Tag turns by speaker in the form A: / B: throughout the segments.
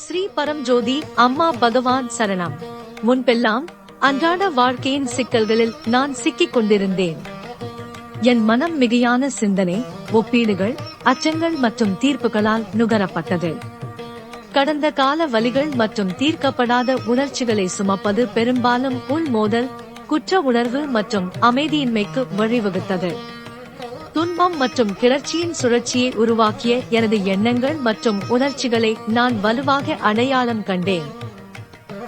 A: ஸ்ரீ பரம்ஜோதி அம்மா பகவான் சரணம். முன்பெல்லாம் அன்றாட வாழ்க்கையின் சிக்கல்களில் நான் சிக்கிக் கொண்டிருந்தேன். என் மனம் மிகையான சிந்தனை ஒப்பீடுகள் அச்சங்கள் மற்றும் தீர்ப்புகளால் நுகரப்பட்டது. கடந்த கால வலிகள் மற்றும் தீர்க்கப்படாத உணர்ச்சிகளை சுமப்பது பெரும்பாலும் உள்மோதல் குற்ற உணர்வு மற்றும் அமைதியின்மைக்கு வழிவகுத்தது. துன்பம் மற்றும் கிளர்ச்சியின் சுழற்சியை உருவாக்கிய எனது எண்ணங்கள் மற்றும் உணர்ச்சிகளை நான் வலுவாக அடையாளம் கண்டேன்.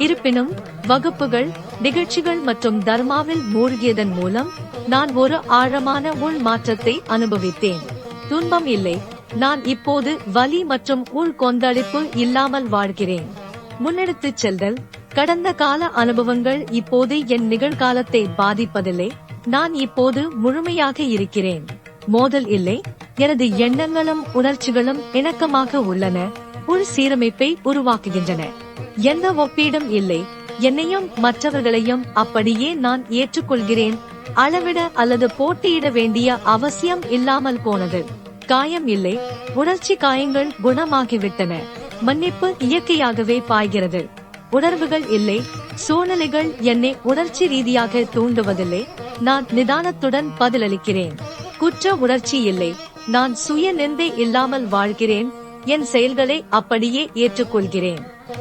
A: இருப்பினும் வகுப்புகள் நிகழ்ச்சிகள் மற்றும் தர்மாவில் மூழ்கியதன் மூலம் நான் ஒரு ஆழமான உள் மாற்றத்தை அனுபவித்தேன். துன்பம் இல்லை நான் இப்போது வலி மற்றும் உள் கொந்தளிப்பு இல்லாமல் வாழ்கிறேன். முன்னெடுத்துச் செல்தல் கடந்த கால அனுபவங்கள் இப்போது என் நிகழ்காலத்தை பாதிப்பதில்லை நான் இப்போது முழுமையாக இருக்கிறேன். மோதல் இல்லை. எனது எண்ணங்களும் உணர்ச்சிகளும் இணக்கமாக உள்ளன. உள் சீரமைப்பை உருவாக்குகின்றன. எந்த ஒப்பீடும் இல்லை. என்னையும் மற்றவர்களையும் அப்படியே நான் ஏற்றுக்கொள்கிறேன். அளவிட அல்லது போட்டியிட வேண்டிய அவசியம் இல்லாமல் போனது. காயம் இல்லை. உணர்ச்சி காயங்கள் குணமாகிவிட்டன. மன்னிப்பு இயற்கையாகவே பாய்கிறது. உணர்வுகள் இல்லை. சூழ்நிலைகள் என்னை உணர்ச்சி ரீதியாக தூண்டுவதில்லை. நான் நிதானத்துடன் பதிலளிக்கிறேன். குற்ற உணர்ச்சி இல்லை. நான் சுய நிந்தை இல்லாமல் வாழ்கிறேன். என் செயல்களை அப்படியே ஏற்றுக்கொள்கிறேன்.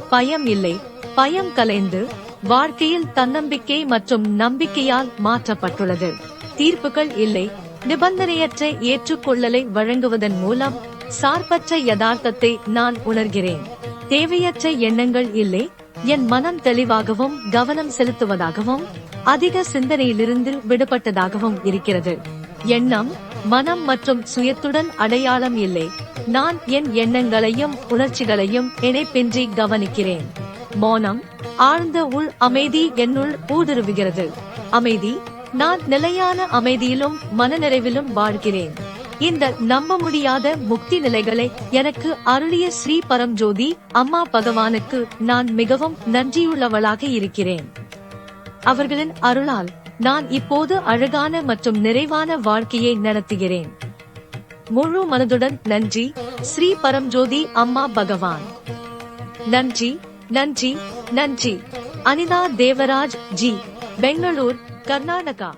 A: பயம் இல்லை. பயம் கலைந்து வாழ்க்கையில் தன்னம்பிக்கை மற்றும் நம்பிக்கையால் மாற்றப்பட்டுள்ளது. தீர்ப்புகள் இல்லை. நிபந்தனையற்ற ஏற்றுக்கொள்ளலை வழங்குவதன் மூலம் சார்பற்ற யதார்த்தத்தை நான் உணர்கிறேன். தேவையற்ற எண்ணங்கள் இல்லை. என் மனம் தெளிவாகவும் கவனம் செலுத்துவதாகவும் அதிக சிந்தனையிலிருந்து விடுபட்டதாகவும் இருக்கிறது. எண்ணம் மனம் மற்றும் சுயத்துடன் அடையாளம் இல்லை. நான் என் எண்ணங்களையும் உணர்ச்சிகளையும் இணைப்பின்றி கவனிக்கிறேன். மௌனம் ஆழ்ந்த உள் அமைதி என்னுள் ஊடுருவுகிறது. அமைதி நான் நிலையான அமைதியிலும் மனநிறைவிலும் வாழ்கிறேன். இந்த நம்ப முடியாத முக்தி நிலைகளை எனக்கு அருளிய ஸ்ரீ பரம்ஜோதி அம்மா பகவானுக்கு நான் மிகவும் நன்றியுள்ளவளாக இருக்கிறேன். அவர்களின் அருளால் நான் இப்போது அழகான மற்றும் நிறைவான வாழ்க்கையை நடத்துகிறேன். முழு மனதுடன் நன்றி. ஸ்ரீ பரம்ஜோதி அம்மா பகவான். நன்றி நன்றி நன்றி. அனிதா தேவராஜ் ஜி பெங்களூர் கர்நாடகா.